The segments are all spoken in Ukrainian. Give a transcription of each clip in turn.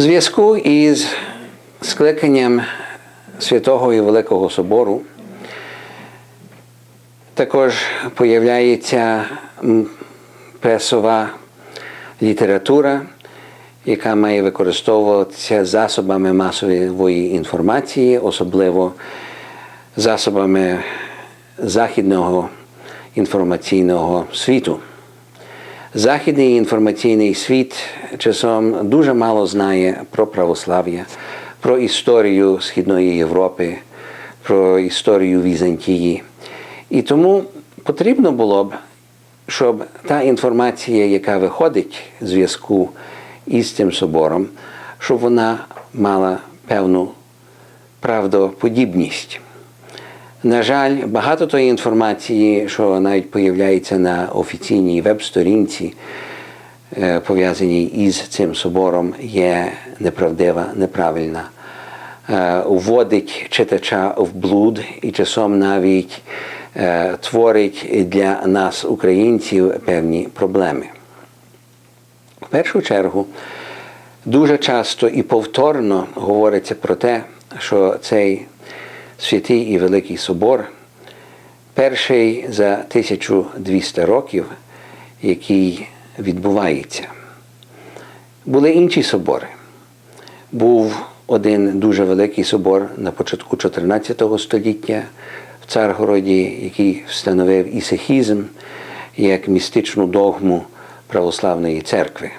Зв'язку із скликанням Святого і Великого Собору також появляється пресова література, яка має використовуватися засобами масової інформації, особливо засобами західного інформаційного світу. Західний інформаційний світ часом дуже мало знає про православ'я, про історію Східної Європи, про історію Візантії. І тому потрібно було б, щоб та інформація, яка виходить в зв'язку із цим собором, щоб вона мала певну правдоподібність. На жаль, багато тої інформації, що навіть появляється на офіційній веб-сторінці, е, пов'язаній із цим собором, є неправдива, неправильна, Е, вводить читача в блуд і часом навіть е, творить для нас, українців, певні проблеми. В першу чергу, дуже часто і повторно говориться про те, що цей святий і Великий Собор, перший за 1200 років, який відбувається. Були інші собори. Був один дуже великий собор на початку 14 століття в Царгороді, який встановив ісихізм як містичну догму православної церкви.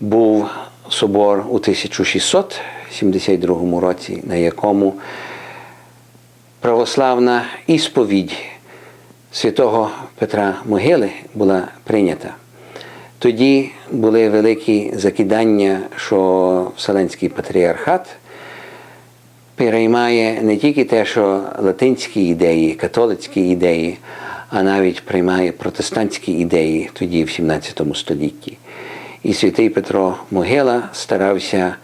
Був собор у 1672 році, на якому православна ісповідь святого Петра Могили була прийнята. Тоді були великі закидання, що Вселенський патріархат переймає не тільки те, що латинські ідеї, католицькі ідеї, а навіть приймає протестантські ідеї тоді в 17 столітті. І святий Петро Могила старався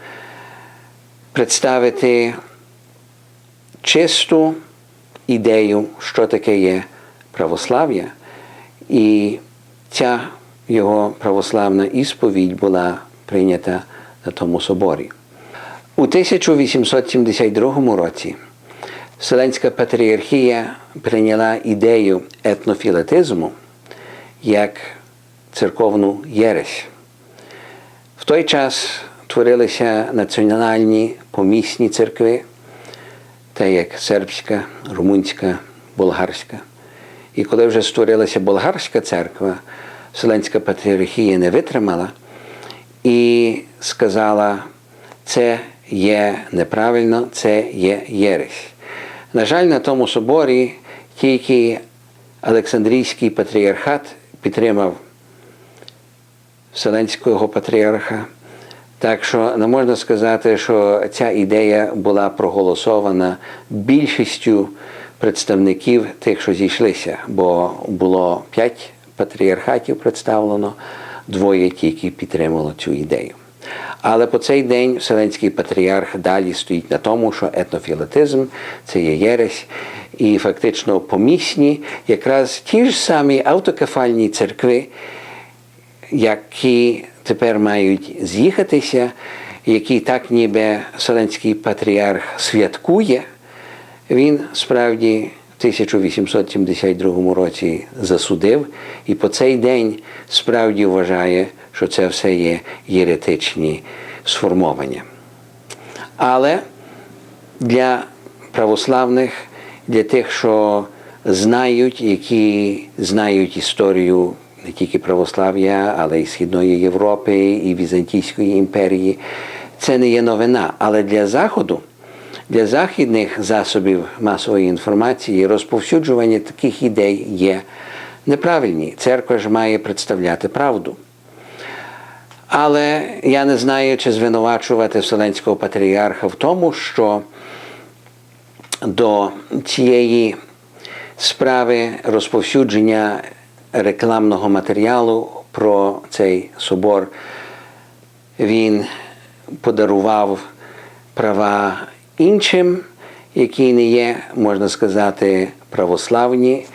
представити чисту ідею, що таке є православ'я, і ця його православна ісповідь була прийнята на тому соборі. У 1872 році Вселенська патріархія прийняла ідею етнофілетизму як церковну єресь. В той час творилися національні помісні церкви, та як сербська, румунська, болгарська. І коли вже створилася болгарська церква, Вселенська патріархія не витримала і сказала, це є неправильно, це є єресь. На жаль, на тому соборі тільки Олександрійський патріархат підтримав Вселенського патріарха. Так що не можна сказати, що ця ідея була проголосована більшістю представників тих, що зійшлися, бо було п'ять патріархатів представлено, двоє тільки підтримало цю ідею. Але по цей день Вселенський патріарх далі стоїть на тому, що етнофілетизм це є єресь, і фактично помісні якраз ті ж самі автокефальні церкви, які тепер мають з'їхатися, які так ніби Вселенський патріарх святкує, він справді в 1872 році засудив і по цей день справді вважає, що це все є єретичні сформування. Але для православних, для тих, що знають, які знають історію не тільки православ'я, але й Східної Європи, і Візантійської імперії, це не є новина. Але для Заходу, для західних засобів масової інформації розповсюджування таких ідей є неправильні. Церква ж має представляти правду. Але я не знаю, чи звинувачувати Вселенського патріарха в тому, що до цієї справи розповсюдження рекламного матеріалу про цей собор він подарував права іншим, які не є, можна сказати, православні,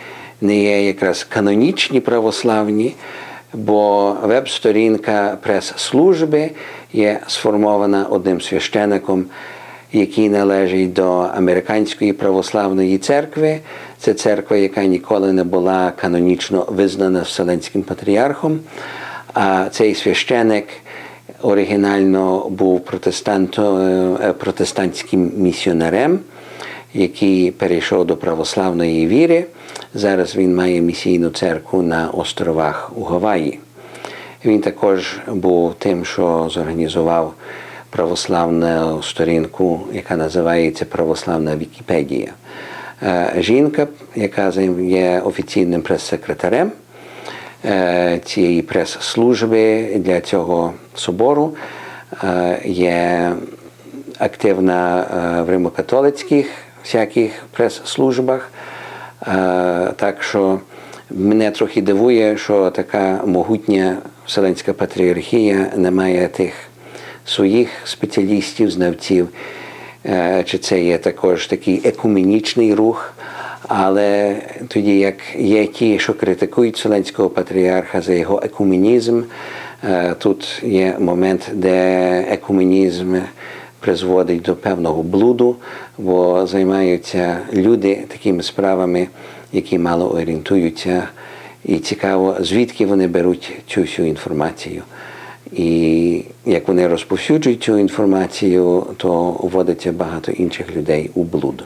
не є якраз канонічні православні. бо веб-сторінка прес-служби є сформована одним священником, який належить до Американської православної церкви. Це церква, яка ніколи не була канонічно визнана Вселенським патріархом. А цей священик оригінально був е, протестантським місіонерем, який перейшов до православної віри. Зараз він має місійну церкву на островах у Гаваї. Він також був тим, що зорганізував православну сторінку, яка називається Православна Вікіпедія. Е, Жінка, яка є офіційним прес-секретарем е, цієї прес-служби для цього собору, е, є активна в римокатолицьких всяких прес-службах. Так що мене трохи дивує, що така могутня Вселенська патріархія не має тих своїх спеціалістів, знавців. Е, Чи це є також такий екуменічний рух, але тоді, як є ті, що критикують Вселенського патріарха за його екуменізм, е, тут є момент, де екуменізм призводить до певного блуду, бо займаються люди такими справами, які мало орієнтуються, і цікаво, звідки вони беруть цю всю інформацію. І як вони розповсюджують цю інформацію, то вводиться багато інших людей у блуд.